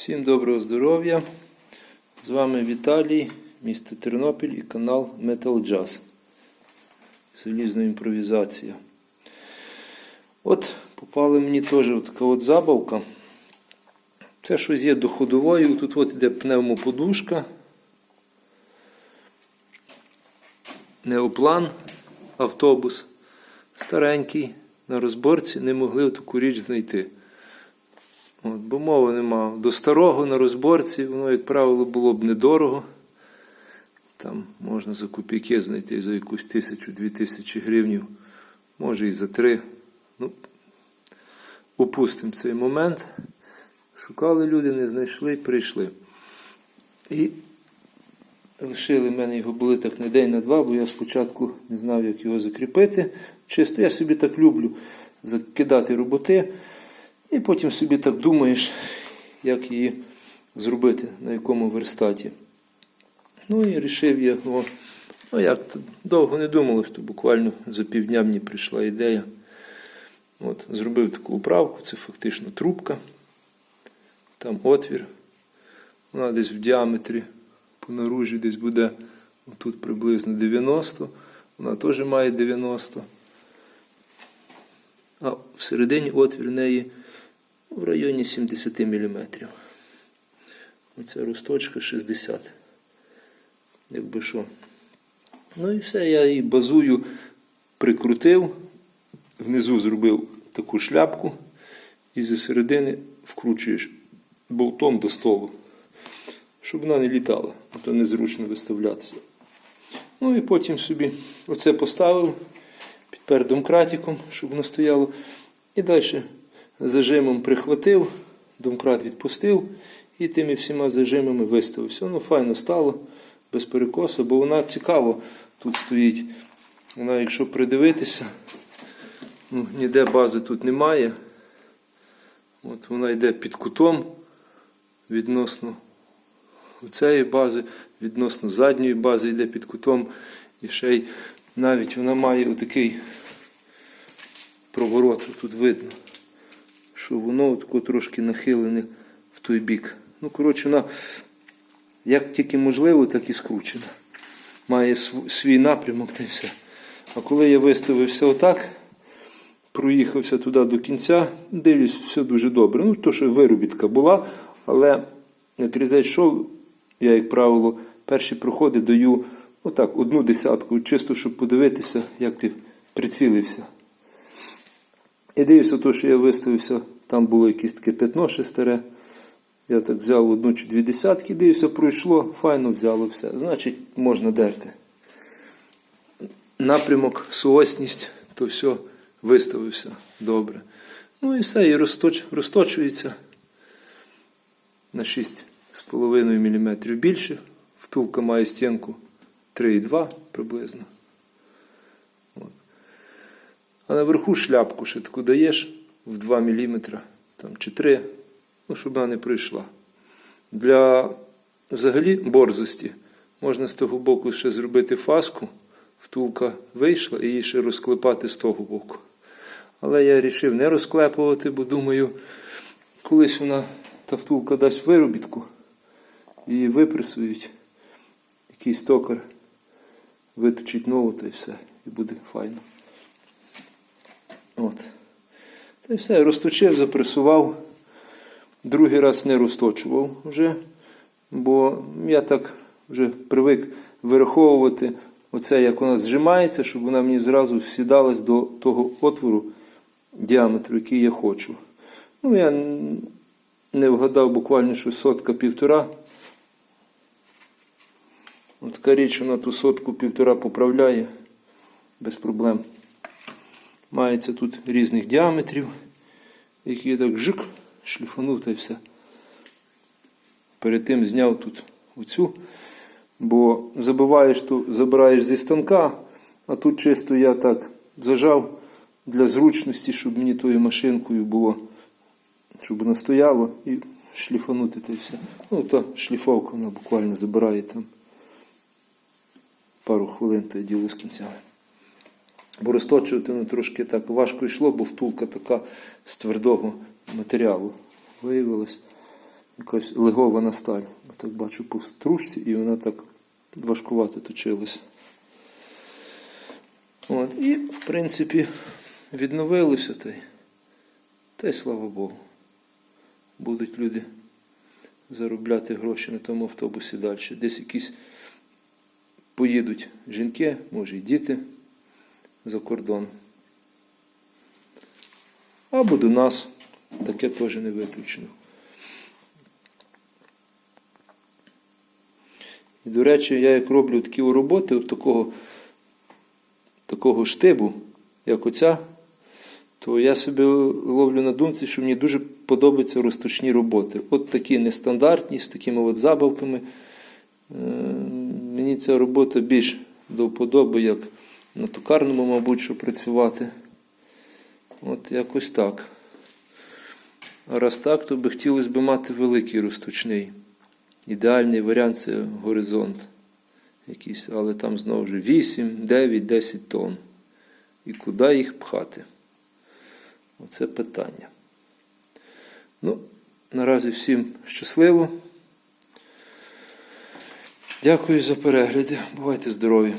Всім доброго здоров'я! З вами Віталій, місто Тернопіль і канал Metal Jazz. Залізна імпровізація. От попала мені теж така от забавка. Це щось є доходовою. Тут от іде пневмоподушка. Неоплан, автобус. Старенький. На розборці не могли таку річ знайти. От, бо мови нема. До старого на розборці, воно, як правило, було б недорого. Там можна за копійки знайти за якусь тисячу-дві тисячі гривнів, може і за три. Ну, опустимо цей момент. Шукали люди, не знайшли, прийшли. І лишили в мене його були так на день, на два, бо я спочатку не знав, як його закріпити. Чисто я собі так люблю закидати роботи. І потім собі так думаєш, як її зробити, на якому верстаті. Ну і вирішив я його. Ну як, то довго не думалось, то буквально за півдня мені прийшла ідея. От, Зробив таку управку, це фактично трубка. Там отвір. Вона десь в діаметрі по наружі десь буде тут приблизно 90. Вона теж має 90. А всередині отвір в неї в районі 70 мм. Оця росточка 60. Якби що. Ну і все, я її базую прикрутив, внизу зробив таку шляпку і зі середини вкручуєш болтом до столу, щоб вона не літала, а то незручно виставлятися. Ну і потім собі оце поставив, підпер домкратиком, щоб воно стояло. І далі зажимом прихватив, домкрат відпустив і тими всіма зажимами виставився. Воно файно стало, без перекосу, бо вона цікаво тут стоїть. Вона, якщо придивитися, ну, ніде бази тут немає. От Вона йде під кутом відносно цієї бази, відносно задньої бази йде під кутом. І ще й навіть вона має отакий проворот, тут видно що воно тако трошки нахилене в той бік. Ну, коротше, вона як тільки можливо, так і скручена. Має свій напрямок та й все. А коли я виставився отак, проїхався туди до кінця, дивлюсь, все дуже добре. Ну, то, що виробітка була, але як різець йшов, я, як правило, перші проходи даю отак, одну десятку, чисто, щоб подивитися, як ти прицілився. І дивився, то, що я виставився, там було якесь таке п'ятно ще старе. Я так взяв одну чи дві десятки, дивився, пройшло, файно взяло все. Значить, можна дерти. Напрямок, суосність, то все виставився добре. Ну і все, і розточ, розточується на 6,5 мм більше. Втулка має стінку 3,2 приблизно. А наверху шляпку ще таку даєш в 2 мм там, чи 3, ну, щоб вона не прийшла. Для взагалі борзості можна з того боку ще зробити фаску, втулка вийшла і її ще розклепати з того боку. Але я вирішив не розклепувати, бо думаю, колись вона та втулка дасть виробітку, її випресують, якийсь токар виточить нову та й все, і буде файно. От. Та й все, розточив, запресував. Другий раз не розточував вже, бо я так вже привик вираховувати оце, як вона зжимається, щоб вона мені зразу сідалась до того отвору діаметру, який я хочу. Ну, я не вгадав буквально що сотка півтора. От річ вона ту сотку півтора поправляє без проблем. Мається тут різних діаметрів, які так жик, шліфанув та все. Перед тим зняв тут оцю, бо забиваєш, то забираєш зі станка, а тут чисто я так зажав для зручності, щоб мені тою машинкою було, щоб вона стояла і шліфанути та все. Ну, та шліфовка вона буквально забирає там пару хвилин та діло з кінцями. Бо розточувати воно трошки так важко йшло, бо втулка така з твердого матеріалу виявилась. якась легована сталь. Я так бачу по стружці, і вона так важкувато точилась. От, і, в принципі, відновилося та. Та й слава Богу. Будуть люди заробляти гроші на тому автобусі далі. Десь якісь поїдуть жінки, може і діти за кордон. Або до нас. Таке теж не виключено. І, до речі, я як роблю такі роботи от такого, такого штибу, як оця, то я собі ловлю на думці, що мені дуже подобаються розточні роботи. От такі нестандартні, з такими от забавками. Е, Мені ця робота більш до вподоби, як на токарному, мабуть, що працювати. От якось так. А раз так, то би хотілося б мати великий розточний. Ідеальний варіант це горизонт якийсь, але там знову ж 8, 9, 10 тонн. І куди їх пхати? Оце питання. Ну, наразі всім щасливо. Дякую за перегляди. Бувайте здорові!